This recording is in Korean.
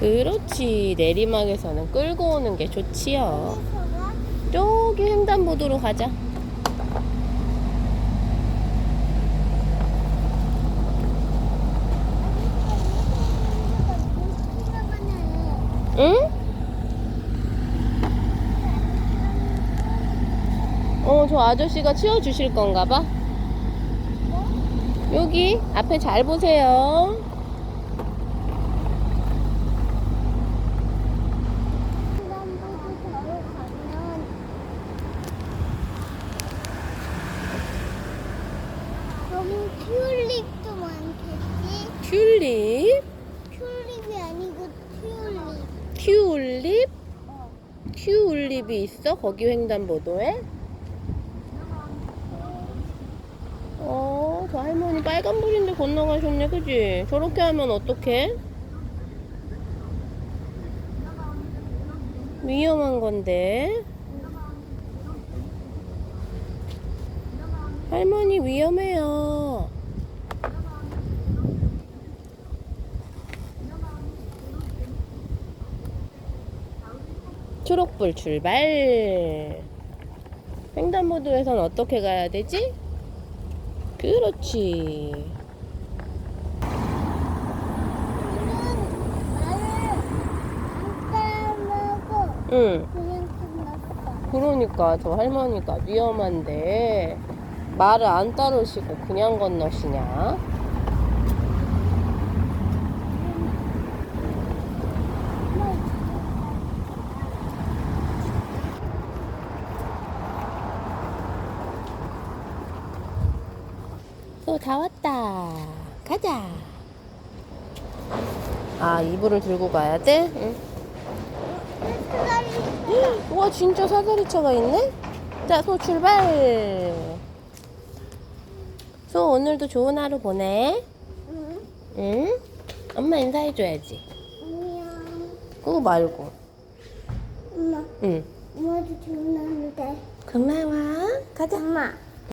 그렇지. 내리막에서는 끌고 오는 게 좋지요. 저기 횡단보도로 가자. 응? 어, 저 아저씨가 치워주실 건가 봐. 여기 앞에 잘 보세요. 여기 튤립도 많겠지? 튤립, 튤립이 아니고 튤립. 튤립, 어. 튤립이 있어? 거기 횡단보도에? 어, 저 할머니 빨간불인데 건너가셨네, 그지? 저렇게 하면 어떡해? 위험한 건데. 할머니 위험해요. 초록불 출발. 횡단보도에선 어떻게 가야 되지? 그렇지. 응. 그러니까 저 할머니가 위험한데 말을 안 따르시고 그냥 건너시냐? 또 다 왔다. 가자. 아, 이불을 들고 가야 돼? 응. 우와, 진짜 사다리차가 있네? 자, 소 출발. 소 오늘도 좋은 하루 보내. 응? 응? 엄마 인사해줘야지. 안녕. 그거 말고. 엄마, 응. 엄마도 좋은데. 고마워. 가자. 엄마,